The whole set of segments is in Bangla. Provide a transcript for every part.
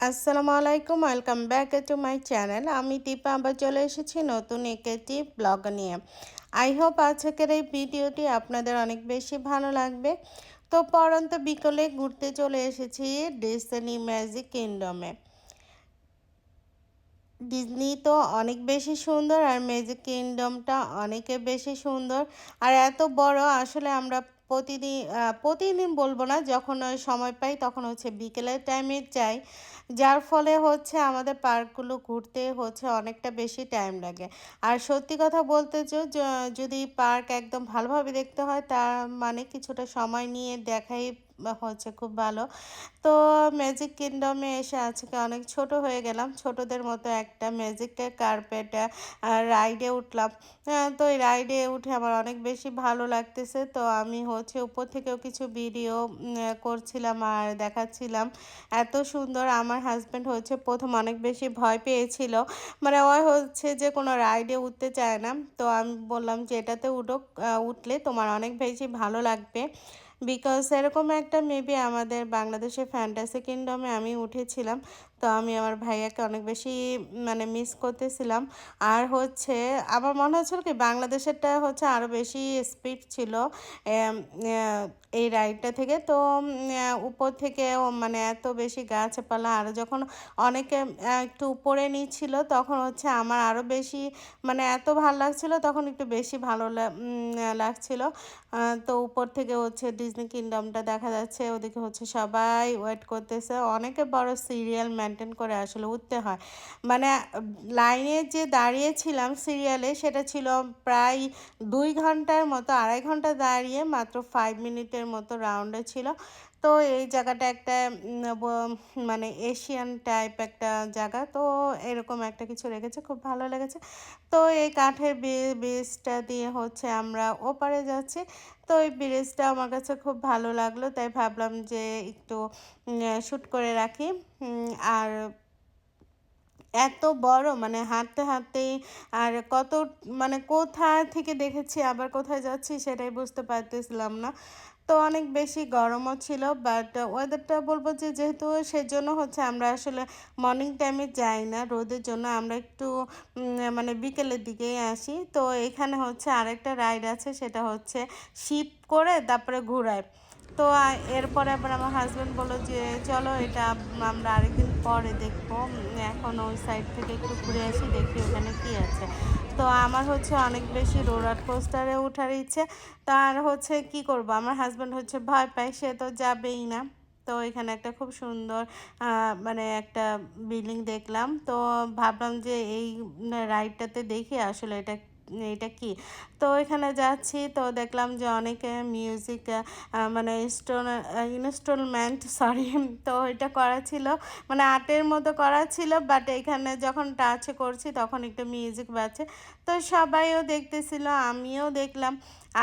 আসসালামু আলাইকুম, welcome back to my channel. আমি দীপা, আবার চলে এসেছি নতুন একটি ব্লগ নিয়ে। আই হোপ আজকের এই ভিডিওটি আপনাদের অনেক বেশি ভালো লাগবে। তো পরন্ত বিকলে ঘুরতে চলে এসেছি ডিসনি ম্যাজিক কিংডমে। ডিজনি তো অনেক বেশি সুন্দর আর ম্যাজিক কিংডমটা অনেকে বেশি সুন্দর। আর এত বড়, আসলে আমরা প্রতিদিন প্রতিদিন বলব না, যখন সময় পাই তখন হচ্ছে বিকেলের টাইমে যাই। যার ফলে হচ্ছে আমাদের পার্কগুলো ঘুরতে হচ্ছে অনেকটা বেশি টাইম লাগে। আর সত্যি কথা বলতে যদি পার্ক একদম ভালোভাবে দেখতে হয়, তার মানে কিছুটা সময় নিয়ে দেখাই হচ্ছে খুব ভালো। তো ম্যাজিক কিংডমে এসে আজকে অনেক ছোট হয়ে গেলাম। ছোটদের মতো একটা ম্যাজিক কার্পেট রাইডে উঠলাম। তো এই রাইডে উঠে আমার অনেক বেশি ভালো লাগতেছে। তো আমি হচ্ছে উপর থেকেও কিছু ভিডিও করছিলাম আর দেখাচ্ছিলাম। এত সুন্দর আমার হাজব্যান্ড হচ্ছে প্রথম অনেক বেশি ভয় পেয়েছিল। মানে ওই হচ্ছে যে কোনো রাইডে উঠতে চায় না। তো আমি বললাম যে এটাতে উঠো উঠলে তোমার অনেক বেশি ভালো লাগবে। বিকজ এরকম একটা মেবি আমাদের বাংলাদেশের ফ্যান্টাসি কিংডমে আমি উঠেছিলাম। তো আমি আমার ভাইয়াকে অনেক বেশি মানে মিস করতেছিলাম। আর হচ্ছে, আমার মনে হচ্ছিল কি, বাংলাদেশেরটা হচ্ছে আরও বেশি স্পিড ছিল এই রাইডটা থেকে। তো উপর থেকে মানে এত বেশি গাছপালা আরও যখন অনেকে একটু উপরে নিচ্ছিল, তখন হচ্ছে আমার আরও বেশি মানে এত ভালো লাগছিল, তখন একটু বেশি ভালো লাগছিল। তো উপর থেকে হচ্ছে ডিজনি কিংডমটা দেখা যাচ্ছে, ওদিকে হচ্ছে সবাই ওয়েট করতেছে। অনেকে বড় সিরিয়াল মেনটেন করে আসলে উঠতে হয়। মানে লাইনে যে দাঁড়িয়েছিলাম সিরিয়ালে, সেটা ছিল প্রায় দুই ঘণ্টার মতো, আড়াই ঘণ্টা দাঁড়িয়ে মাত্র ফাইভ মিনিটের মতো রাউন্ডে ছিল। তো এই জায়গাটা একটা মানে এশিয়ান টাইপ একটা জায়গা। তো এরকম একটা কিছু রেখেছে, খুব ভালো লেগেছে। তো এই কাঠের ব্রিজটা দিয়ে হচ্ছে আমরা ওপারে যাচ্ছি। তো এই ব্রিজটা আমার কাছে খুব ভালো লাগল, তাই ভাবলাম যে একটু শ্যুট করে রাখি। আর এত বড় মানে হাঁটতে হাঁটতেই, আর কত মানে কোথা থেকে দেখেছি, আবার কোথায় যাচ্ছি, সেটাই বুঝতে পারতেছিলাম না। তো অনেক বেশি গরমও ছিল বাট ওয়েদারটা বলব যে যেহেতু সেজন্য হচ্ছে আমরা আসলে মর্নিং টাইমে যাই না, রোদের জন্য আমরা একটু মানে বিকেলের দিকেই আসি। তো এখানে হচ্ছে আরেকটা রাইড আছে, সেটা হচ্ছে শিপ করে তারপরে ঘুরায়। তো এরপরে আবার আমার হাজব্যান্ড বলল যে, চলো এটা আমরা আরেকদিন পরে দেখব। এখন ওই সাইড থেকে একটু ঘুরে আসি, দেখি ওখানে কি আছে। তো আমার হচ্ছে অনেক বেশি রোলার কোস্টারে ওঠার ইচ্ছে। তার হচ্ছে কি করব? আমার হাজব্যান্ড হচ্ছে ভয় পায়, সে তো যাবেই না। তো এখানে একটা খুব সুন্দর মানে একটা বিল্ডিং দেখলাম। তো ভাবলাম যে এই রাইডটাতে দেখি আসলে এটা এটা কি? তো এখানে যাচ্ছি, তো দেখলাম যে অনেকে মিউজিক মানে ইনস্টল ইনস্টলমেন্ট সরি তো এটা করা ছিল। মানে আর্টের মতো করা ছিল বাট এখানে যখন টাচ করছি তখন একটু মিউজিক বাজছে। তো সবাইও দেখতেছিল, আমিও দেখলাম।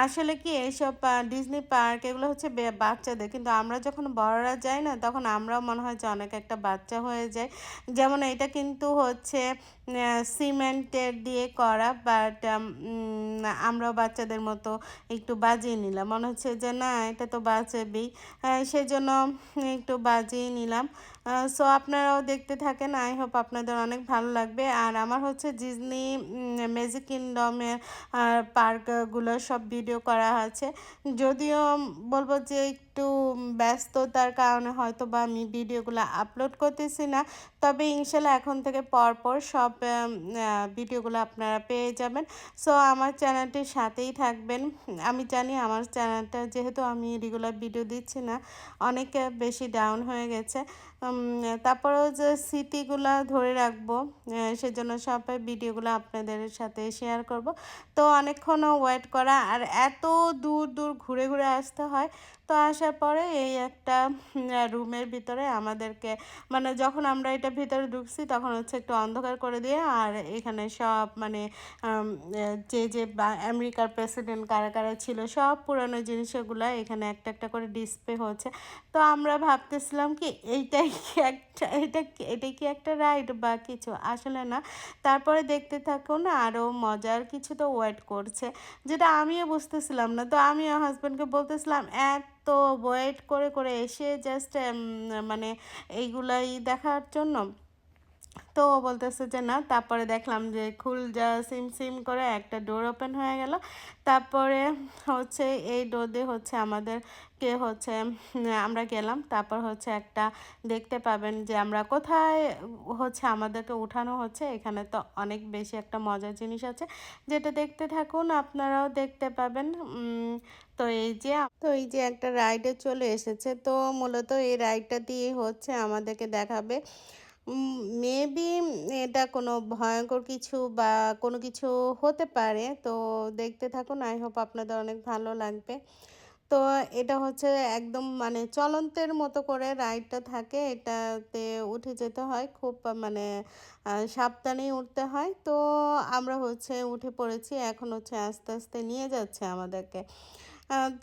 আসলে কি এইসব ডিজনি পার্ক এগুলো হচ্ছে বাচ্চাদের। কিন্তু আমরা যখন বড়রা যাই না, তখন আমরাও মনে হয় যে অনেক একটা বাচ্চা হয়ে যায়। যেমন এটা কিন্তু হচ্ছে সিমেন্টের দিয়ে করা বাট আমরাও বাচ্চাদের মতো একটু বাজিয়ে নিলাম। মনে হচ্ছে যে না, এটা তো বাঁচাবেই সেজন্য একটু বাজিয়ে নিলাম। সো আপনারাও দেখতে থাকেন। আই হোপ আপনাদের অনেক ভালো লাগবে। আর আমার হচ্ছে ডিজনি ম্যাজিক কিংডমের পার্কগুলো সব ভিডিও করা আছে। যদিও বলব যে একটু ব্যস্ততার কারণে হয়তো বা আমি ভিডিওগুলো আপলোড করতেছি না। তবে ইনশাল্লাহ এখন থেকে পরপর সব ভিডিওগুলো আপনারা পেয়ে যাবেন। সো আমার চ্যানেলটির সাথেই থাকবেন। আমি জানি আমার চ্যানেলটা যেহেতু আমি রেগুলার ভিডিও দিচ্ছি না, অনেক বেশি ডাউন হয়ে গেছে। তারপরেও যে স্মৃতিগুলো ধরে রাখব সেজন্য সবাই ভিডিওগুলো আপনাদের সাথে শেয়ার করব। তো, অনেকক্ষণও ওয়েট করা, আর এত দূর দূর ঘুরে ঘুরে আসতে হয় তো আসার পরে এই একটা রুমের ভিতরে আমাদেরকে মানে যখন আমরা এটা ভিতরে ঢুকছি তখন হচ্ছে একটু অন্ধকার করে দিয়ে আর এখানে সব মানে যে যে আমেরিকার প্রেসিডেন্ট কারা কারা ছিল সব পুরানো জিনিসগুলো এখানে একটা একটা করে ডিসপ্লে হচ্ছে। তো আমরা ভাবতেছিলাম কি এইটাই কি একটা, এটা কি- এটা কি একটা রাইড বা কিছু? আসলে না। তারপরে দেখতে থাকুন আরও মজার কিছু তো ওয়েট করছে, যেটা আমিও বুঝতেছিলাম না। তো আমি হাজব্যান্ডকে বলতেছিলাম এত ওয়েট করে করে এসে জাস্ট মানে এইগুলাই দেখার জন্য তো ও বলতেছে যে, না। তারপরে দেখলাম যে, খুল যা সিম সিম করে একটা ডোর ওপেন হয়ে গেল। তারপরে হচ্ছে এই ডোর দিয়ে হচ্ছে আমাদেরকে হচ্ছে, আমরা গেলাম। তারপর হচ্ছে একটা দেখতে পাবেন যে, আমরা কোথায় হচ্ছে আমাদেরকে উঠানো হচ্ছে। এখানে তো অনেক বেশি একটা মজার জিনিস আছে। যেটা দেখতে থাকুন, আপনারাও দেখতে পাবেন। তো এই যে, তো এই যে একটা রাইডে চলে এসেছে। তো মূলত এই রাইডটা দিয়ে হচ্ছে আমাদেরকে দেখাবে। মেবি এটা কোনো ভয়ঙ্কর কিছু বা কোনো কিছু হতে পারে। তো দেখতে থাকুন আই হোপ আপনাদের অনেক ভালো লাগবে। তো এটা হচ্ছে একদম মানে চলন্তের মতো করে রাইডটা থাকে। এটাতে উঠে যেতে হয়, খুব মানে সাবধানেই উঠতে হয়। তো আমরা হচ্ছে উঠে পড়েছি, এখন হচ্ছে আস্তে আস্তে নিয়ে যাচ্ছে আমাদেরকে।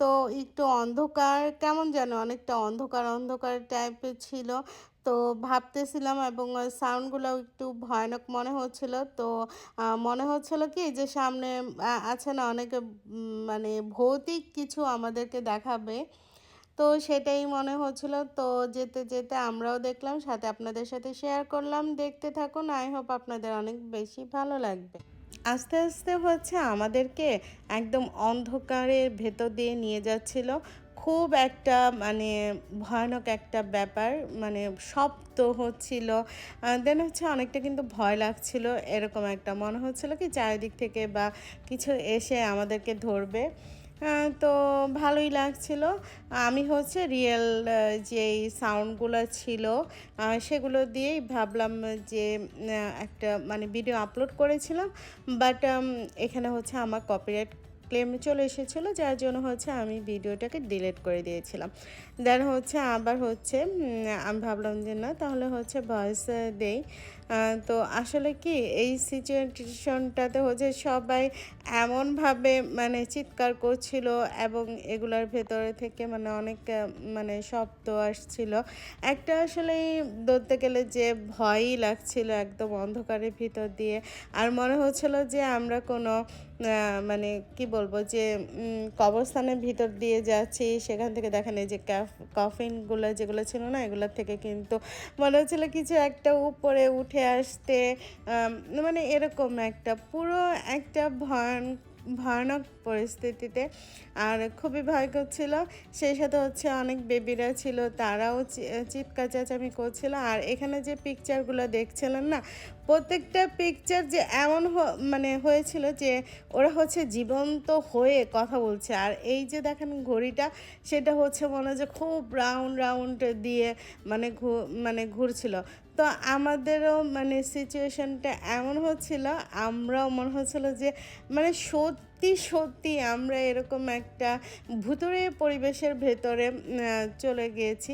তো একটু অন্ধকার, কেমন যেন অনেকটা অন্ধকার অন্ধকার টাইপের ছিল। তো ভাবতেছিলাম এবং সাউন্ডগুলো একটু ভয়ানক মনে হচ্ছিল। তো মনে হচ্ছিল কি যে সামনে আছে না অনেক মানে ভৌতিক কিছু আমাদেরকে দেখাবে। তো সেটাই মনে হচ্ছিল। তো যেতে যেতে আমরাও দেখলাম, সাথে আপনাদের সাথে শেয়ার করলাম। দেখতে থাকুন। আই হোপ আপনাদের অনেক বেশি ভালো লাগবে। আস্তে আস্তে হচ্ছে আমাদেরকে একদম অন্ধকারের ভেতর দিয়ে নিয়ে যাচ্ছিল। খুব একটা মানে ভয়ানক একটা ব্যাপার। মানে শব্দ হচ্ছিল। দেন হচ্ছে অনেকটা কিন্তু ভয় লাগছিল, এরকম একটা। মনে হচ্ছিল কি চারিদিক থেকে বা কিছু এসে আমাদেরকে ধরবে। তো ভালোই লাগছিল। আমি হচ্ছে রিয়েল যেই সাউন্ডগুলো ছিল সেগুলো দিয়েই ভাবলাম যে একটা মানে ভিডিও আপলোড করেছিলাম। বাট এখানে হচ্ছে আমার কপিরাইট ক্লেম চলে এসেছিল, যার জন্য হচ্ছে আমি ভিডিওটাকে ডিলিট করে দিয়েছিলাম। দেন হচ্ছে আবার হচ্ছে আমি ভাবলাম যে না, তাহলে হচ্ছে ভয়েস দেই। তো আসলে কি, এই সিচুয়েশনটাতে হচ্ছে সবাই এমনভাবে মানে চিৎকার করছিল এবং এগুলার ভেতরে থেকে মানে অনেক মানে শব্দ আসছিল। একটা আসলে ধরতে গেলে যে ভয়ই লাগছিল একদম অন্ধকারের ভিতর দিয়ে। আর মনে হচ্ছিল যে আমরা কোনো মানে কি বলব যে কবরস্থানের ভিতর দিয়ে যাচ্ছি, সেখান থেকে দেখেন এই যে কফিনগুলো যেগুলো ছিল না, এগুলোর থেকে কিন্তু মনে হচ্ছিল কিছু একটা উপরে উঠে আসতে মানে এরকম একটা, পুরো একটা ভয়ান ভয়ানক পরিস্থিতিতে। আর খুবই ভয় করছিল। সেই সাথে হচ্ছে অনেক বেবিরা ছিল, তারাও চিৎকার চেঁচামি করছিল। আর এখানে যে পিকচারগুলো দেখছিলেন না, প্রত্যেকটা পিকচার যে এমন মানে হয়েছিল যে ওরা হচ্ছে জীবন্ত হয়ে কথা বলছে। আর এই যে দেখেন ঘড়িটা, সেটা হচ্ছে মনে হয় যে খুব রাউন্ড রাউন্ড দিয়ে মানে মানে ঘুরছিল। তো আমাদেরও মানে সিচুয়েশনটা এমন হচ্ছিল, আমরাও মনে হচ্ছিল যে মানে সত্যি সত্যি আমরা এরকম একটা ভুতুরে পরিবেশের ভেতরে চলে গিয়েছি।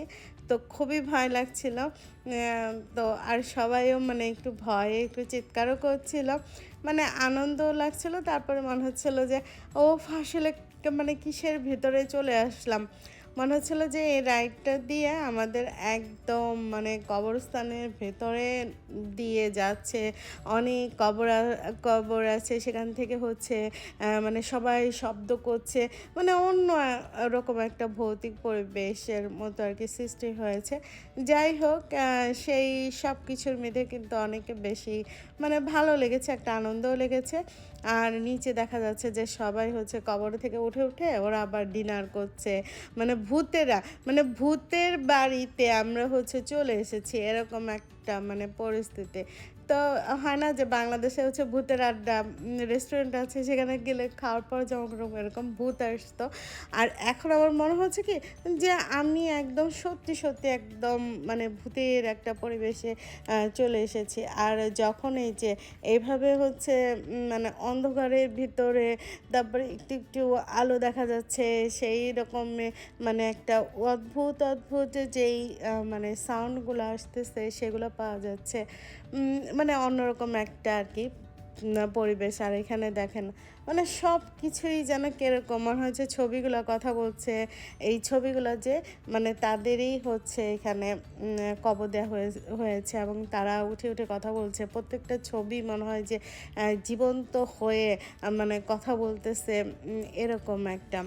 তো খুবই ভয় লাগছিল তো আর সবাইও মানে একটু ভয়ে, একটু চিৎকারও করছিল। মানে আনন্দও লাগছিল, তারপরে মনে হচ্ছিল যে ও আসলে মানে কিসের ভেতরে চলে আসলাম? মনে হচ্ছিল যে এই রাইডটা দিয়ে আমাদের একদম মানে কবরস্থানের ভেতরে দিয়ে যাচ্ছে। অনেক কবর কবর আছে, সেখান থেকে হচ্ছে মানে সবাই শব্দ করছে। মানে অন্য রকম একটা ভৌতিক পরিবেশের মতো আর কি সৃষ্টি হয়েছে। যাই হোক সেই সব কিছুর মধ্যে কিন্তু অনেক বেশি মানে ভালো লেগেছে, একটা আনন্দও লেগেছে। আর নিচে দেখা যাচ্ছে যে সবাই হচ্ছে কবর থেকে উঠে উঠে ওরা আবার ডিনার করছে। মানে ভূতেরা মানে ভূতের বাড়িতে আমরা হচ্ছে চলে এসেছি এরকম একটা মানে পরিস্থিতি। তো হয় না যে বাংলাদেশে হচ্ছে ভূতের আড্ডা রেস্টুরেন্ট আছে, সেখানে গেলে খাওয়ার পর যেমন এরকম ভূত আসতো। আর এখন আমার মনে হচ্ছে কি যে আমি একদম সত্যি সত্যি একদম মানে ভূতের একটা পরিবেশে চলে এসেছি। আর যখন এই যে এইভাবে হচ্ছে মানে অন্ধকারের ভিতরে তারপরে একটু একটু আলো দেখা যাচ্ছে, সেই রকম মানে একটা অদ্ভুত অদ্ভুত যেই মানে সাউন্ডগুলো আসতেছে, সেগুলো পাওয়া যাচ্ছে। মানে অন্যরকম একটা আর কি পরিবেশ। আর এখানে দেখেন মানে সব কিছুই যেন কীরকম মনে হচ্ছে ছবিগুলো কথা বলছে, এই ছবিগুলো যে মানে তাদেরই হচ্ছে এখানে কবর দেওয়া হয়ে, হয়েছে এবং তারা উঠে উঠে কথা বলছে। প্রত্যেকটা ছবি মনে হয় যে জীবন্ত হয়ে মানে কথা বলতেছে এরকম একটা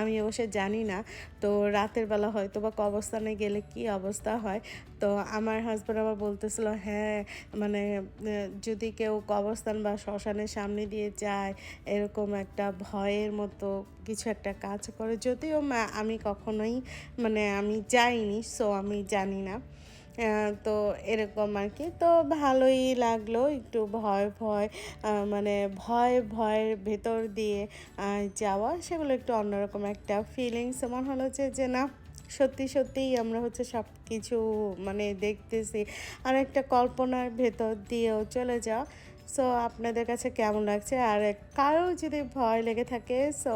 আমি অবশ্য জানি না। তো রাতের বেলা হয়তো বা কবরস্থানে গেলে কি অবস্থা হয়? তো আমার হাজব্যান্ড আবার বলতেছিল হ্যাঁ মানে যদি কেউ কবস্থান বা শ্মশানের সামনে দিয়ে যায়, এরকম একটা ভয়ের মতো কিছু একটা কাজ করে। যদিও আমি কখনোই মানে আমি যাইনি সো আমি জানি না। তো এরকম আর কি। তো ভালোই লাগল একটু ভয় ভয় মানে ভয় ভয়ের ভেতর দিয়ে যাওয়া। সেগুলো একটু অন্যরকম একটা ফিলিংস আমার হলো যে যে না, সত্যি সত্যিই আমরা হচ্ছে সব কিছু মানে দেখতেছি। আর একটা কল্পনার ভেতর দিয়েও চলে যাওয়া। সো আপনাদের কাছে কেমন লাগছে? আর কারও যদি ভয় লেগে থাকে সো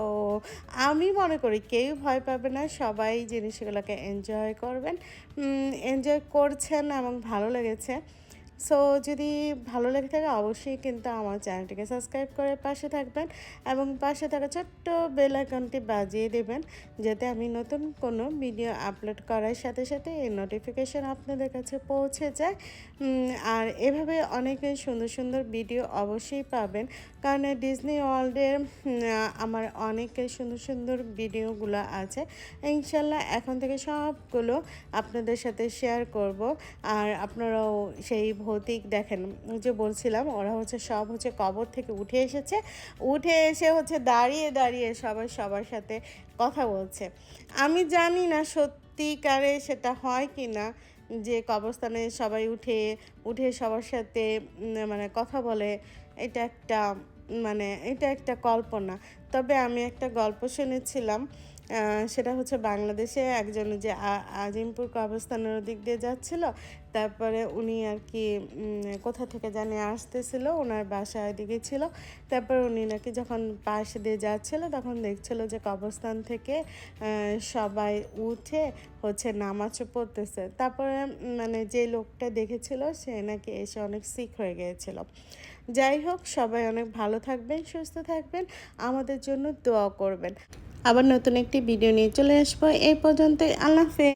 আমি মনে করি কেউ ভয় পাবে না। সবাই জিনিসগুলোকে এনজয় করবেন। এনজয় করছেন এবং ভালো লেগেছে। সো যদি ভালো লেগে থাকে, অবশ্যই কিন্তু আমার চ্যানেলটিকে সাবস্ক্রাইব করে পাশে থাকবেন এবং পাশে থাকা ছোট্ট বেল আইকনটি বাজিয়ে দেবেন, যাতে আমি নতুন কোনো ভিডিও আপলোড করার সাথে সাথে এই নোটিফিকেশন আপনাদের কাছে পৌঁছে যায়। আর এভাবে অনেক সুন্দর সুন্দর ভিডিও অবশ্যই পাবেন, কারণ ডিজনি ওয়ার্ল্ডের আমার অনেক সুন্দর সুন্দর ভিডিওগুলো আছে। ইনশাল্লাহ এখন থেকে সবগুলো আপনাদের সাথে শেয়ার করব, আর আপনারাও সেই ভৌতিক, দেখেন যে বলছিলাম, ওরা হচ্ছে সব হচ্ছে কবর থেকে উঠে এসেছে। উঠে এসে হচ্ছে দাঁড়িয়ে দাঁড়িয়ে সবাই সবার সাথে কথা বলছে। আমি জানি না সত্যিকারে সেটা হয় কি না যে কবরস্থানে সবাই উঠে উঠে সবার সাথে মানে কথা বলে। এটা একটা মানে এটা একটা কল্পনা। তবে আমি একটা গল্প শুনেছিলাম সেটা হচ্ছে বাংলাদেশে একজন যে আজিমপুর কবরস্থানের দিক দিয়ে যাচ্ছিল, তারপরে উনি আর কি কোথা থেকে জানি আসতেছিল, ওনার বাসা এদিকে ছিল। তারপর উনি নাকি যখন পাশ দিয়ে যাচ্ছিল, তখন দেখছিল যে কবরস্থান থেকে সবাই উঠে হচ্ছে নামাজও পড়তেছে। তারপরে মানে যে লোকটা দেখেছিল, সে নাকি এসে অনেক সিক হয়ে গিয়েছিল। যাই হোক, সবাই অনেক ভালো থাকবেন, সুস্থ থাকবেন, আমাদের জন্য দোয়া করবেন। আবার নতুন একটি ভিডিও নিয়ে চলে আসব। এই পর্যন্ত আল্লাহ হাফেজ।